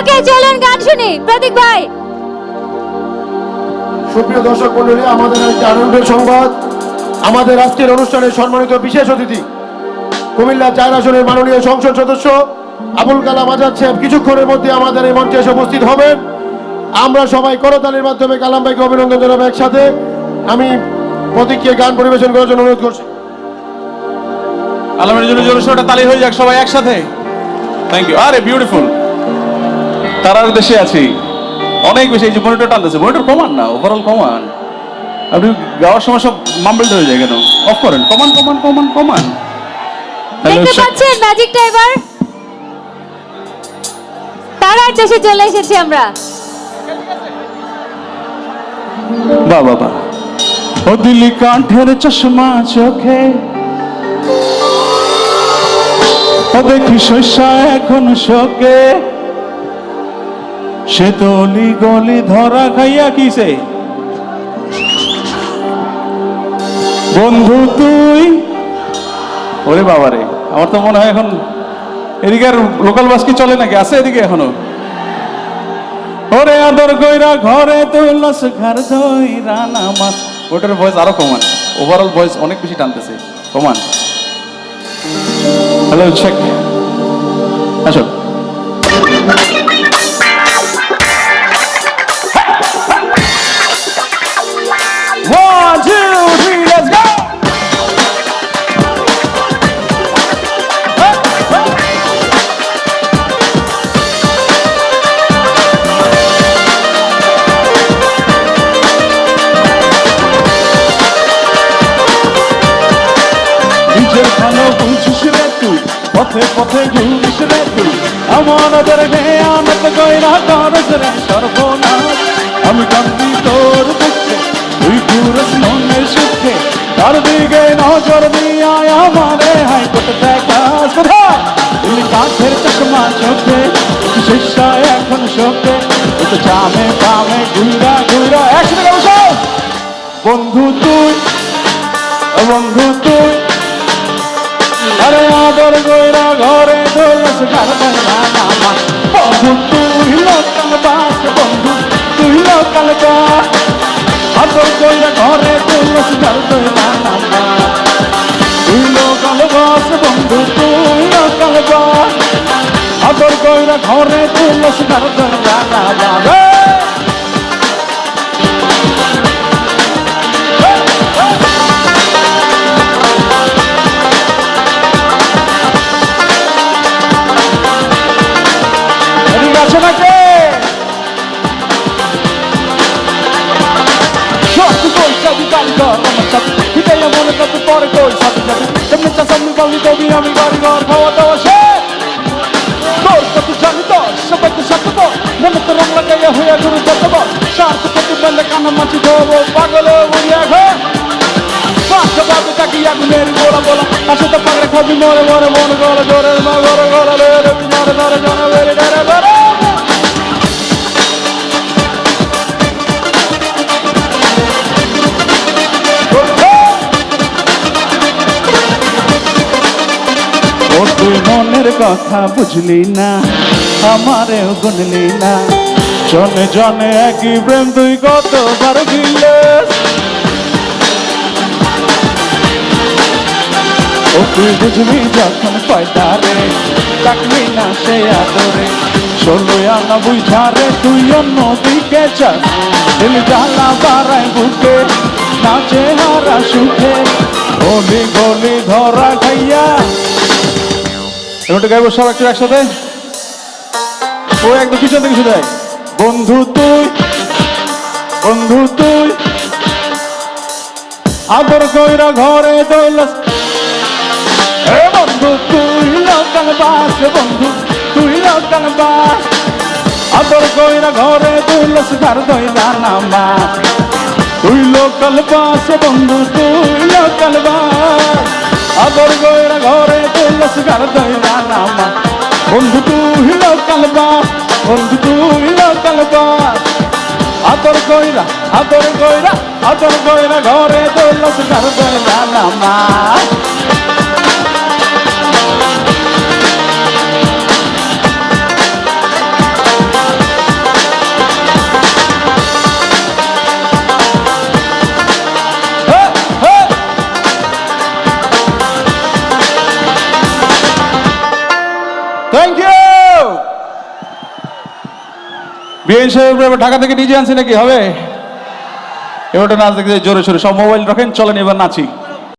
ওকে চলুন গান শুনি। প্রতীক ভাই। সুপ্রিয় দর্শক মন্ডলী আমাদের একটি আনন্দের সংবাদ। আমাদের আজকের অনুষ্ঠানের সম্মানিত বিশেষ অতিথি কুমিল্লা চার আসনের মাননীয় সংসদ সদস্য আবুল কালাম আজাদ সাহেব। কিছুক্ষণের মধ্যে আমাদের এই মঞ্চে এসে উপস্থিত হবেন। আমরা সবাই করতালির মাধ্যমে কালাম ভাইকে অভিনন্দন জানাব একসাথে। আমি প্রতীককে গান পরিবেশন করার জন্য অনুরোধ করছি। আলমের জন্য জোরে তালি হয়ে যাক সবাই একসাথে। থ্যাংক ইউ আরে বিউটিফুল তারার দেশে আছি। অনেক বেশি এই যে মনিটর টানতেছে। মনিটর কমান না ওভারঅল কমান। আপনি গাওয়ার সময় সব মাম্বেলড হয়ে যায় কেন? অফ করেন। কমান কমান কমান কমান। দেখতে পাচ্ছেন ম্যাজিকটা এবার? তারার দেশে চলে এসেছি আমরা। বাহ বাহ বাহ ও দিল্লি কাঠের চশমা চোখে। ও দেখি শস্যা এখন শোকে। সে তলি গলি ধরা খাইয়া কিসে? বন্ধু তুই? ওরে বাবারে, আমার তো মনে হয় এখন এদিকে আর লোকাল বাস কি চলে নাকি? আছে এদিকে এখনও? ওরে আদর কইরা ঘরে তুলস, ঘর ধইরা নামাজ। ওটার ভয়েস আরও কমান। ওভারঅল ভয়েস অনেক বেশি টানতেছে। কমান। হ্যালো চেক আসো। পথে পথে ঘুরিস রে তুই আমার আদর আনত কইরা করস রে, সর্বনাশ। আমি কান্দি তোর দুঃখে, তুই ঘুরস মনের সুখে। তার দিকে নজর দিয়া আমারে হাই করতে দেখাস কোথায় তুমি কাঠের চকমা চোখে, শিষ্যা এখন শোকে। তো জামে বামে ঘুরা ঘুরা। একসাথে বন্ধু তুই বন্ধু তুই। আরে আদর গইরা ঘরে দোলস না নামা বন্ধু, তুই লোকাল বাস, বন্ধু, তুই লোকাল বাস। আদর গইরা ঘরে দোলস গইরা ঘরে সাথে হিটাই মনে করতে পরে কই সাথে সাথে তেমনি চা সামনে বললি কবি আমি কারিগর খাওয়া দাওয়া সে তোর কত জানি তো সবাই তো সাথে তো মনে তো রং লাগাইয়া হইয়া গুরু কত বল স্বার্থ প্রতি বেলে কানা মাছি ধোবো পাগল বুড়িয়া ঘর পাঁচশো গোলা আসতে পাগড়ে খাবি মরে মরে মন গলা জোরে মা গলা গলা রে বিনারে ধরে জনে বেরে ধরে ধরে মনের কথা বুঝলি না আমারেও গুনলি না। জনে জনে একই প্রেম তুই কতবার দিলে ও তুই বুঝবি যখন পয়দারে ডাকবি না সে আদরে। ষোলো আনা বুঝারে তুই অন্য দিকে চাস দিল জ্বালা বাড়ায় বুকে নাচে হারা সুখে। গলি গলি ধরা খাইয়া এবার গাইবো সব একটু একসাথে। ও একদম পিছন থেকে শুধু বন্ধু তুই বন্ধু তুই। আদর কইরা ঘরে দৌলস এ বন্ধু তুই লোকাল বাস বন্ধু তুই লোকাল বাস। আদর কইরা ঘরে দৌলস ঘর দইলা নামা। তুই লোকাল বাস বন্ধু তুই, লোকাল বাস। আদর কইরা ঘরে দৌলস ঘর দইলা নামা। বন্ধু, তুই লোকাল বাস বন্ধু, তুই লোকাল বাস আদর কইরা আদর কইরা আদর কইরা ঘরে দৌলস ঘর দইলা নামা। থ্যাংক ইউ বিএন সাহেব ঢাকা থেকে ডিজে আনছি নাকি হবে? এবার নাচ দেখতে জোরে সোরে সব মোবাইল রাখেন, চলেন এবার নাচি।